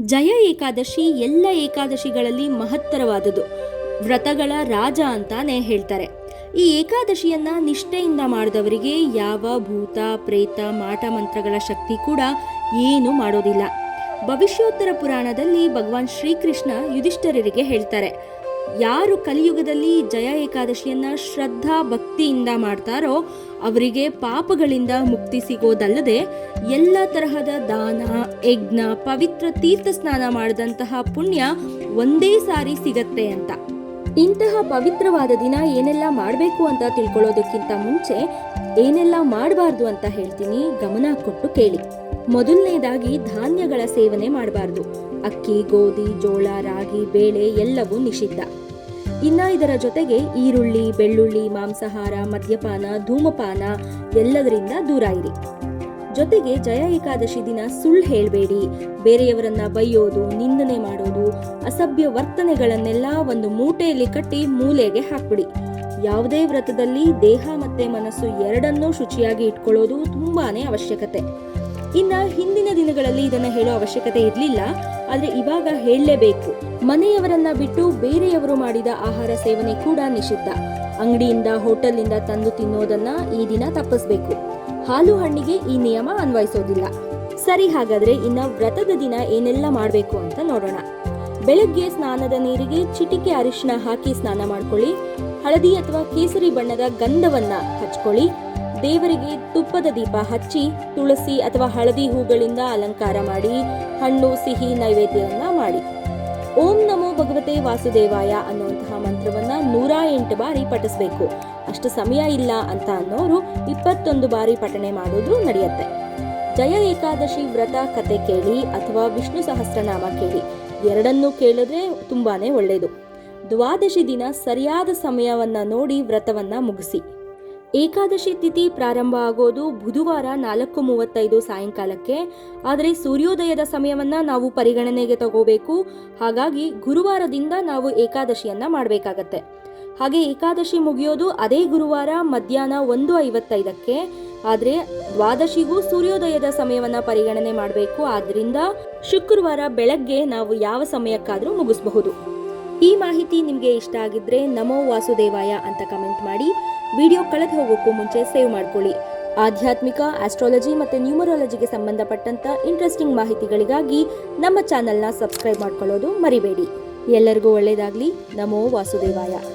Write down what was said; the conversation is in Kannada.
ಜಯ ಏಕಾದಶಿ ಎಲ್ಲ ಏಕಾದಶಿಗಳಲ್ಲಿ ಮಹತ್ತರವಾದುದು ವ್ರತಗಳ ರಾಜ ಅಂತಾನೆ ಹೇಳ್ತಾರೆ. ಈ ಏಕಾದಶಿಯನ್ನ ನಿಷ್ಠೆಯಿಂದ ಮಾಡಿದವರಿಗೆ ಯಾವ ಭೂತ, ಪ್ರೇತ, ಮಾಟ ಮಂತ್ರಗಳ ಶಕ್ತಿ ಕೂಡ ಏನು ಮಾಡೋದಿಲ್ಲ. ಭವಿಷ್ಯೋತ್ತರ ಪುರಾಣದಲ್ಲಿ ಭಗವಾನ್ ಶ್ರೀಕೃಷ್ಣ ಯುಧಿಷ್ಠರರಿಗೆ ಹೇಳ್ತಾರೆ ಯಾರು ಕಲಿಯುಗದಲ್ಲಿ ಜಯ ಏಕಾದಶಿಯನ್ನ ಶ್ರದ್ಧಾ ಭಕ್ತಿಯಿಂದ ಮಾಡ್ತಾರೋ ಅವರಿಗೆ ಪಾಪಗಳಿಂದ ಮುಕ್ತಿ ಸಿಗೋದಲ್ಲದೆ ಎಲ್ಲ ತರಹದ ದಾನ, ಯಜ್ಞ, ಪವಿತ್ರ ತೀರ್ಥ ಸ್ನಾನ ಮಾಡಿದಂತಹ ಪುಣ್ಯ ಒಂದೇ ಸಾರಿ ಸಿಗತ್ತೆ ಅಂತ. ಇಂತಹ ಪವಿತ್ರವಾದ ದಿನ ಏನೆಲ್ಲ ಮಾಡಬೇಕು ಅಂತ ತಿಳ್ಕೊಳ್ಳೋದಕ್ಕಿಂತ ಮುಂಚೆ ಏನೆಲ್ಲ ಮಾಡಬಾರ್ದು ಅಂತ ಹೇಳ್ತೀನಿ, ಗಮನ ಕೊಟ್ಟು ಕೇಳಿ. ಮೊದಲನೇದಾಗಿ ಧಾನ್ಯಗಳ ಸೇವನೆ ಮಾಡಬಾರ್ದು. ಅಕ್ಕಿ, ಗೋಧಿ, ಜೋಳ, ರಾಗಿ, ಬೇಳೆ ಎಲ್ಲವೂ ನಿಷಿದ್ಧ. ಇನ್ನ ಇದರ ಜೊತೆಗೆ ಈರುಳ್ಳಿ, ಬೆಳ್ಳುಳ್ಳಿ, ಮಾಂಸಾಹಾರ, ಮದ್ಯಪಾನ, ಧೂಮಪಾನ ಎಲ್ಲದರಿಂದ ದೂರ ಇರಿ. ಜೊತೆಗೆ ಜಯ ಏಕಾದಶಿ ದಿನ ಸುಳ್ಳು ಹೇಳಬೇಡಿ. ಬೇರೆಯವರನ್ನ ಬೈಯೋದು, ನಿಂದನೆ ಮಾಡೋದು, ಅಸಭ್ಯ ವರ್ತನೆಗಳನ್ನೆಲ್ಲ ಒಂದು ಮೂಟೆಯಲ್ಲಿ ಕಟ್ಟಿ ಮೂಲೆಗೆ ಹಾಕ್ಬಿಡಿ. ಯಾವುದೇ ವ್ರತದಲ್ಲಿ ದೇಹ ಮತ್ತೆ ಮನಸ್ಸು ಎರಡನ್ನೂ ಶುಚಿಯಾಗಿ ಇಟ್ಕೊಳ್ಳೋದು ತುಂಬಾನೇ ಅವಶ್ಯಕತೆ. ಇನ್ನ ಹಿಂದಿನ ದಿನಗಳಲ್ಲಿ ಇದನ್ನ ಹೇಳೋ ಅವಶ್ಯಕತೆ ಇರಲಿಲ್ಲ, ಆದ್ರೆ ಇವಾಗ ಹೇಳಲೇಬೇಕು. ಮನೆಯವರನ್ನ ಬಿಟ್ಟು ಬೇರೆಯವರು ಮಾಡಿದ ಆಹಾರ ಸೇವನೆ ಕೂಡ ನಿಷಿದ್ಧ. ಅಂಗಡಿಯಿಂದ, ಹೋಟೆಲ್ನಿಂದ ತಂದು ತಿನ್ನೋದನ್ನ ಈ ದಿನ ತಪ್ಪಿಸ್ಬೇಕು. ಹಾಲು ಹಣ್ಣಿಗೆ ಈ ನಿಯಮ ಅನ್ವಯಿಸೋದಿಲ್ಲ. ಸರಿ ಹಾಗಾದ್ರೆ ಇನ್ನ ವ್ರತದ ದಿನ ಏನೆಲ್ಲ ಮಾಡಬೇಕು ಅಂತ ನೋಡೋಣ. ಬೆಳಗ್ಗೆ ಸ್ನಾನದ ನೀರಿಗೆ ಚಿಟಿಕೆ ಅರಿಶಿನ ಹಾಕಿ ಸ್ನಾನ ಮಾಡ್ಕೊಳ್ಳಿ. ಹಳದಿ ಅಥವಾ ಕೇಸರಿ ಬಣ್ಣದ ಗಂಧವನ್ನ ಹಚ್ಕೊಳ್ಳಿ. ದೇವರಿಗೆ ತುಪ್ಪದ ದೀಪ ಹಚ್ಚಿ, ತುಳಸಿ ಅಥವಾ ಹಳದಿ ಹೂಗಳಿಂದ ಅಲಂಕಾರ ಮಾಡಿ, ಹಣ್ಣು, ಸಿಹಿ ನೈವೇದ್ಯವನ್ನ ಮಾಡಿ. ಓಂ ನಮೋ ಭಗವತೆ ವಾಸುದೇವಾಯ ಅನ್ನುವಂತಹ ಮಂತ್ರವನ್ನ ನೂರ ಎಂಟು ಬಾರಿ ಪಠಿಸಬೇಕು. ಅಷ್ಟು ಸಮಯ ಇಲ್ಲ ಅಂತ ಅನ್ನೋರು ಇಪ್ಪತ್ತೊಂದು ಬಾರಿ ಪಠಣೆ ಮಾಡೋದ್ರೂ ನಡೆಯುತ್ತೆ. ಜಯ ಏಕಾದಶಿ ವ್ರತ ಕತೆ ಕೇಳಿ ಅಥವಾ ವಿಷ್ಣು ಸಹಸ್ರನಾಮ ಕೇಳಿ, ಎರಡನ್ನೂ ಕೇಳಿದ್ರೆ ತುಂಬಾನೇ ಒಳ್ಳೆಯದು ದ್ವಾದಶಿ ದಿನ ಸರಿಯಾದ ಸಮಯವನ್ನ ನೋಡಿ ವ್ರತವನ್ನ ಮುಗಿಸಿ. ಏಕಾದಶಿ ತಿಥಿ ಪ್ರಾರಂಭ ಆಗೋದು ಬುಧವಾರ ನಾಲ್ಕು ಮೂವತ್ತೈದು ಸಾಯಂಕಾಲಕ್ಕೆ. ಆದರೆ ಸೂರ್ಯೋದಯದ ಸಮಯವನ್ನ ನಾವು ಪರಿಗಣನೆಗೆ ತಗೋಬೇಕು. ಹಾಗಾಗಿ ಗುರುವಾರದಿಂದ ನಾವು ಏಕಾದಶಿಯನ್ನ ಮಾಡಬೇಕಾಗತ್ತೆ. ಹಾಗೆ ಏಕಾದಶಿ ಮುಗಿಯೋದು ಅದೇ ಗುರುವಾರ ಮಧ್ಯಾಹ್ನ ಒಂದು ಐವತ್ತೈದಕ್ಕೆ. ಆದರೆ ದ್ವಾದಶಿಗೂ ಸೂರ್ಯೋದಯದ ಸಮಯವನ್ನ ಪರಿಗಣನೆ ಮಾಡಬೇಕು. ಆದ್ದರಿಂದ ಶುಕ್ರವಾರ ಬೆಳಗ್ಗೆ ನಾವು ಯಾವ ಸಮಯಕ್ಕಾದರೂ ಮುಗಿಸಬಹುದು. ಈ ಮಾಹಿತಿ ನಿಮಗೆ ಇಷ್ಟ ಆಗಿದ್ರೆ ನಮೋ ವಾಸುದೇವಾಯ ಅಂತ ಕಮೆಂಟ್ ಮಾಡಿ. ವಿಡಿಯೋ ಕಳೆದು ಹೋಗೋಕ್ಕೂ ಮುಂಚೆ ಸೇವ್ ಮಾಡ್ಕೊಳ್ಳಿ. ಆಧ್ಯಾತ್ಮಿಕ ಆಸ್ಟ್ರಾಲಜಿ ಮತ್ತು ನ್ಯೂಮರಾಲಜಿಗೆ ಸಂಬಂಧಪಟ್ಟಂತ ಇಂಟ್ರೆಸ್ಟಿಂಗ್ ಮಾಹಿತಿಗಳಿಗಾಗಿ ನಮ್ಮ ಚಾನೆಲ್ನ ಸಬ್ಸ್ಕ್ರೈಬ್ ಮಾಡ್ಕೊಳ್ಳೋದು ಮರಿಬೇಡಿ. ಎಲ್ಲರಿಗೂ ಒಳ್ಳೆಯದಾಗಲಿ ನಮೋ ವಾಸುದೇವಾಯ.